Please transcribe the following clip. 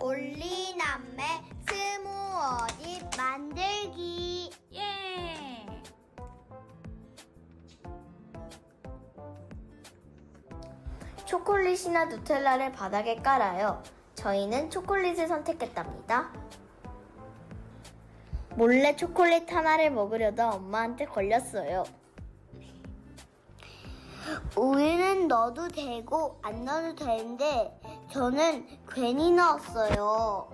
올리남매 스무어디 만들기 예! 초콜릿이나 누텔라를 바닥에 깔아요. 저희는 초콜릿을 선택했답니다. 몰래 초콜릿 하나를 먹으려다 엄마한테 걸렸어요. 우유는 넣어도 되고 안 넣어도 되는데 저는 괜히 넣었어요.